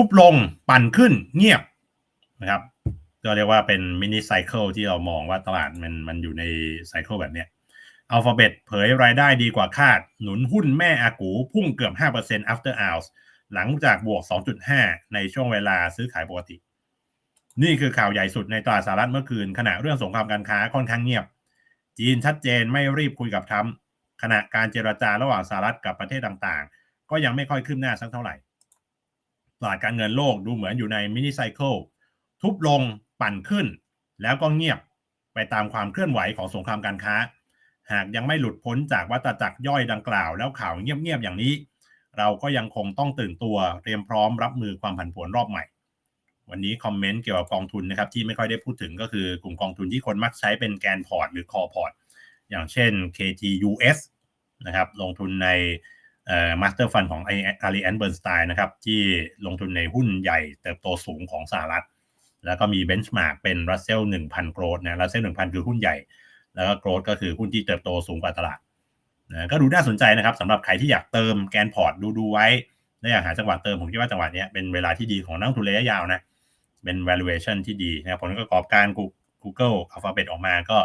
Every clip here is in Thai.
ทุบลงปั่นขึ้นเงียบนะครับก็เรียกว่าเป็นมินิไซเคิลที่เรามองว่าตลาดมันมันอยู่ในไซเคิลแบบเนี้ยอัลฟาเบตเผยรายได้ดีกว่าคาด หนุนหุ้นแม่อากูพุ่งเกือบ 5% after hours หลังจากบวก 2.5 ในช่วงเวลาซื้อขายปกติ นี่คือข่าวใหญ่สุดในตลาดสหรัฐเมื่อคืน ขณะเรื่องสงครามการค้าค่อนข้างเงียบ จีนชัดเจนไม่รีบคุยกับทรัมป์ขณะการเจรจาระหว่างสหรัฐกับประเทศต่างๆ ก็ยังไม่ค่อยคืบหน้าสักเท่าไหร่ ตลาดการเงินโลกดูเหมือนอยู่ในมินิไซเคิลทุบลงปั่นขึ้น แล้วก็เงียบไปตามความเคลื่อนไหวของสงครามการค้า หากยังไม่หลุดพ้นจากวัฏจักรย่อยดังกล่าว แล้วข่าวเงียบๆอย่างนี้ เราก็ยังคงต้องตื่นตัวเตรียมพร้อมรับมือความผันผวนรอบใหม่ วันนี้คอมเมนต์เกี่ยวกับกองทุนนะครับที่ไม่ค่อยได้พูดถึงก็คือกลุ่มกองทุนที่คนมักใช้เป็นแกนพอร์ตหรือคอพอร์ตอย่างเช่น KTUS นะครับลงทุนใน มาสเตอร์ฟันของไอารีแอนเบิร์นสไตน์นะครับ ที่ลงทุนในหุ้นใหญ่เติบโตสูงของสหรัฐ แล้วก็มีเบนช์มาร์กเป็นรัสเซล1,000โกรดนะรัสเซล1,000คือหุ้นใหญ่ แล้วก็โกรดก็คือหุ้นที่เติบโตสูงกว่าตลาดนะก็ดูน่าสนใจนะครับสำหรับใครที่อยากเติมแกนพอร์ตดูดูไว้และอยากหาจังหวะเติมผมคิดว่าจังหวะนี้เป็นเวลาที่ดีของนักทุนระยะยาวนะเป็น valuation ที่ดีนะผลประกอบการ Google Alphabet ออกมาก็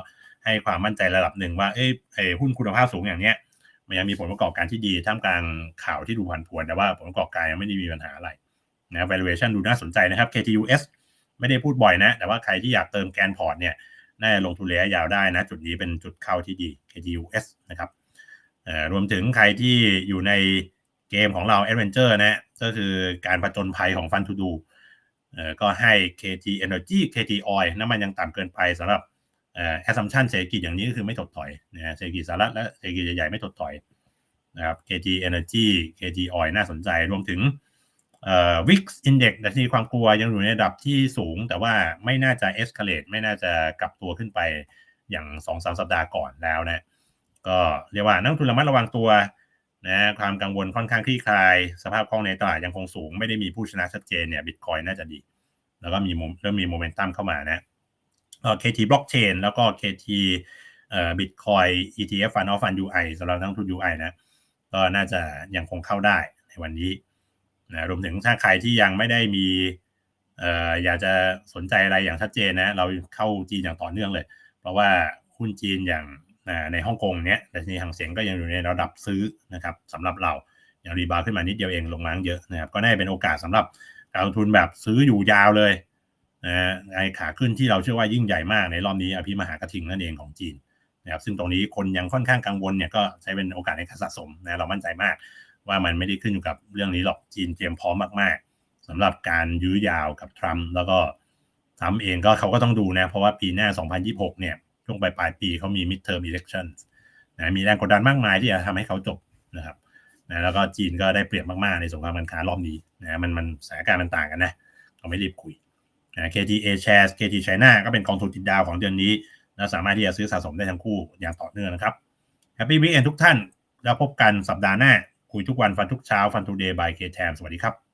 ให้ความมั่นใจระดับหนึ่งว่าเอ้ยหุ้นคุณภาพสูงอย่างเนี้ย มันยังมีผลประกอบการที่ดีท่ามกลางข่าวที่ดูผันผวน แต่ว่าผลประกอบการยังไม่ได้มีปัญหาอะไรนะ valuation ดูน่าสนใจนะครับ KTUS ไม่ได้พูดบ่อยนะ แต่ว่าใครที่อยากเติมแกนพอร์ตเนี่ยน่าจะลงทุนระยะยาวได้นะ จุดนี้เป็นจุดเข้าที่ดี KTUS นะครับรวมถึงใครที่อยู่ในเกมของเรา Adventure นะก็คือการผจญภัยของฟันทูดูก็ให้ KT Energy KT Oil น้ำมันยังต่ำเกินไปสำหรับ เอ่อ assumption เศรษฐกิจอย่างนี้ก็คือไม่ถดถอยนะเศรษฐกิจสหรัฐและเศรษฐกิจใหญ่ๆไม่ถดถอยนะครับ KT Energy KT Oil น่าสนใจรวมถึงเอ่อ VIX Index ดัชนีความกลัวยังอยู่ในระดับที่สูง แต่ว่าไม่น่าจะ escalate ไม่น่าจะกลับตัวขึ้นไปอย่างสองสามสัปดาห์ก่อนแล้วนะก็เรียกว่านักทุนระมัดระวังตัวนะความกังวลค่อนข้างคลี่คลาย สภาพคล่องในตลาดยังคงสูง ไม่ได้มีผู้ชนะชัดเจนเนี่ยบิตคอยน่าจะดี แล้วก็มีเริ่มมีโมเมนตัมเข้ามานะ เอ่อ KT Blockchain แล้วก็ KT เอ่อ Bitcoin ETF Fund of Fund UI สำหรับนักทุน UI นะก็น่าจะยังคงเข้าได้ในวันนี้นะรวมถึงถ้าใครที่ยังไม่ได้มีเอ่ออยากจะสนใจอะไรอย่างชัดเจนนะ เราเข้าจีนอย่างต่อเนื่องเลย เพราะว่าหุ้นจีนอย่างในฮ่องกงเนี้ยดัชนีหางเสียงก็ยังอยู่ในระดับซื้อนะครับสำหรับเราอย่างรีบาวขึ้นมานิดเดียวเองลงมาเยอะนะครับก็ได้เป็นโอกาสสำหรับการลงทุนแบบซื้ออยู่ยาวเลย นะไอขาขึ้นที่เราเชื่อว่ายิ่งใหญ่มากในรอบนี้อภิมหากระทิงนั่นเองของจีนนะครับซึ่งตรงนี้คนยังค่อนข้างกังวลเนี่ยก็ใช้เป็นโอกาสในการสะสมนะเรามั่นใจมาก ว่ามันไม่ได้ขึ้นอยู่กับเรื่องนี้หรอกจีนเตรียมพร้อมมากๆสำหรับการยื้อยาวกับทรัมป์แล้วก็ทรัมป์เองก็เขาก็ต้องดูนะเพราะว่าปีหน้า 2026 เนี่ยช่วงปลายปลายปีเขามี midterm election นะมีแรงกดดันมากมายที่จะทำให้เขาจบนะครับนะแล้วก็จีนก็ได้เปรียบมากๆในสงครามการค้ารอบนี้นะมันมันสถานการณ์มันต่างกันนะเราไม่รีบคุย KTA Shares KT China ก็เป็นกองทุนติดดาวของเดือนนี้และสามารถที่จะซื้อสะสมได้ทั้งคู่อย่างต่อเนื่องนะครับ Happy Weekend ทุกท่าน แล้วพบกันสัปดาห์หน้า คุยทุกวันฟันทุกเช้าฟันทูเดย์บายเคแทมสวัสดีครับ